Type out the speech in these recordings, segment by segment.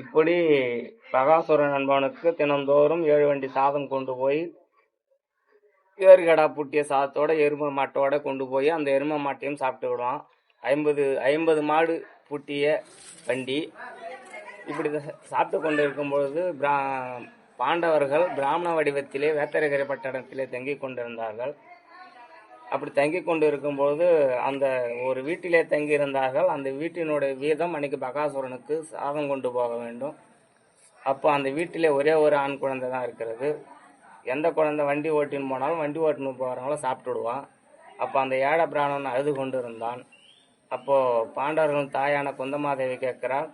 இப்படி பகாசுரன் நண்பனுக்கு தினந்தோறும் ஏழு வண்டி சாதம் கொண்டு போய் ஏறுகடா பூட்டிய சாதத்தோட எருமை மாட்டோட கொண்டு போய் அந்த எருமை மாட்டையும் சாப்பிட்டு விடுவான். ஐம்பது ஐம்பது மாடு பூட்டிய வண்டி இப்படி சாப்பிட்டு கொண்டு இருக்கும் பொழுது பிரா பாண்டவர்கள் பிராமண வடிவத்திலே வேத்தரகரை பட்டணத்திலே தங்கிக் கொண்டிருந்தார்கள். அப்படி தங்கி கொண்டு இருக்கும்போது அந்த ஒரு வீட்டிலே தங்கி இருந்தார்கள் அந்த வீட்டினுடைய வீதம் அன்னைக்கு பகாசுரனுக்கு சாதம் கொண்டு போக வேண்டும். அப்போ அந்த வீட்டிலே ஒரே ஒரு ஆண் குழந்தை தான் இருக்கிறது. எந்த குழந்தை வண்டி ஓட்டின்னு போனாலும் வண்டி ஓட்டின்னு போகிறவங்களும் சாப்பிட்டுடுவான் அப்போ அந்த ஏழை பிராணன் அழுது கொண்டு இருந்தான் அப்போது பாண்டவர்களின் தாயான குந்தமாதேவி கேட்கிறாள்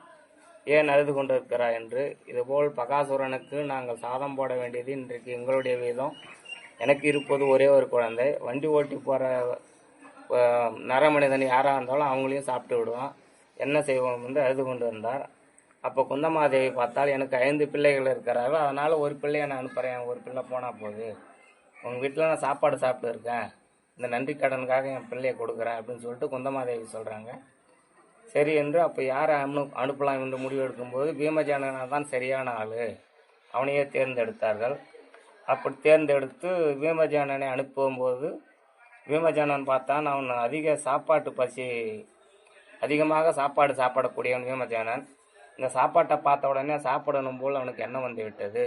ஏன் அழுது கொண்டு இருக்கிறாய் என்று. இதுபோல் பகாசுரனுக்கு நாங்கள் சாதம் போட வேண்டியது இன்றைக்கு எங்களுடைய வீதம். எனக்கு இருப்பது ஒரே ஒரு குழந்தை. வண்டி ஓட்டி போகிற நரமனிதன் யாராக இருந்தாலும் அவங்களையும் சாப்பிட்டு விடுவான். என்ன செய்வோம் வந்து அழுது கொண்டு வந்தார் அப்போ குந்தமாதேவி பார்த்தால் எனக்கு ஐந்து பிள்ளைகள் இருக்கிறார்கள். அதனால் ஒரு பிள்ளையை நான் அனுப்புகிறேன் ஒரு பிள்ளை போனால் போகுது உங்கள் வீட்டில் நான் சாப்பாடு சாப்பிட்டு இருக்கேன். இந்த நன்றி கடனுக்காக என் பிள்ளையை கொடுக்குறேன் அப்படின்னு சொல்லிட்டு குந்தமாதேவி சொல்கிறாங்க சரி என்று அப்போ யாரை அனு அனுப்பலாம் என்று முடிவெடுக்கும்போது பீமஜானனா தான் சரியான ஆள். அவனையே தேர்ந்தெடுத்தார்கள். அப்படி தேர்ந்தெடுத்து பீமஜானனை அனுப்பும்போது பீமஜானன் பார்த்தான் அவன் அதிக சாப்பாட்டு பசி அதிகமாக சாப்பாடு சாப்பிடக்கூடியவன் பீமஜானன் இந்த சாப்பாட்டை பார்த்த உடனே சாப்பிடணும் போல் அவனுக்கு எண்ணம் வந்து விட்டது.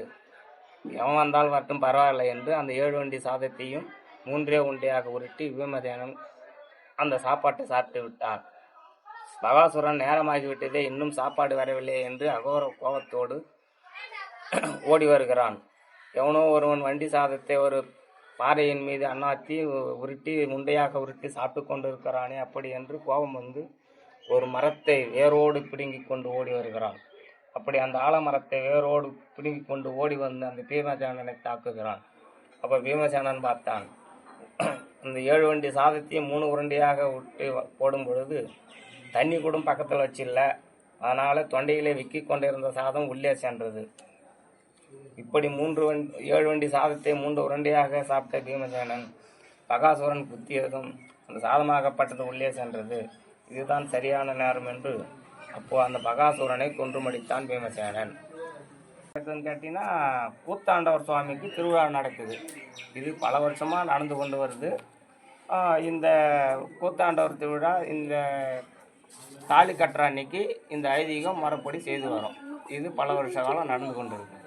எவன் வந்தால் வரட்டும் பரவாயில்லை என்று அந்த ஏழு வண்டி சாதத்தையும் மூன்றே உண்டையாக உருட்டி பீமஜானன் அந்த சாப்பாட்டை சாப்பிட்டு விட்டான். பகாசுரன் நேரமாகிவிட்டதே இன்னும் சாப்பாடு வரவில்லை என்று அகோர கோபத்தோடு ஓடி வருகிறான். எவனோ ஒருவன் வண்டி சாதத்தை ஒரு பாறையின் மீது அண்ணாத்தி உருட்டி முண்டையாக உருட்டி சாப்பிட்டு கொண்டு இருக்கிறானே அப்படி என்று கோபம் வந்து ஒரு மரத்தை வேரோடு பிடுங்கி கொண்டு ஓடி வருகிறான். அப்படி அந்த ஆலமரத்தை வேரோடு பிடுங்கி கொண்டு ஓடி வந்து அந்த பீமசேனனை தாக்குகிறான். அப்போ பீமசேனன் பார்த்தான். அந்த ஏழு வண்டி சாதத்தையும் மூணு உருண்டையாக விட்டு போடும் பொழுது தண்ணி கூட பக்கத்தில் வச்சில்ல அதனால் தொண்டையிலே விக்கி கொண்டிருந்த சாதம் உள்ளே சென்றது. இப்படி மூன்று வண்டி ஏழு வண்டி சாதத்தை மூன்று உருண்டையாக சாப்பிட்ட பீமசேனன் பகாசுரன் குத்தியதும் அந்த சாதமாகப்பட்டது உள்ளே சென்றது. இதுதான் சரியான நேரம் என்று அப்போ அந்த பகாசுரனை கொன்றுமடித்தான் பீமசேனன். கேட்டீங்கன்னா கூத்தாண்டவர் சுவாமிக்கு திருவிழா நடக்குது. இது பல வருஷமாக நடந்து கொண்டு வருது. இந்த கூத்தாண்டவர் திருவிழா இந்த தாலி கட்டுற அன்னைக்கு இந்த ஐதீகம் மறுபடி செய்து வரும். இது பல வருஷ காலம் நடந்து கொண்டு இருக்கு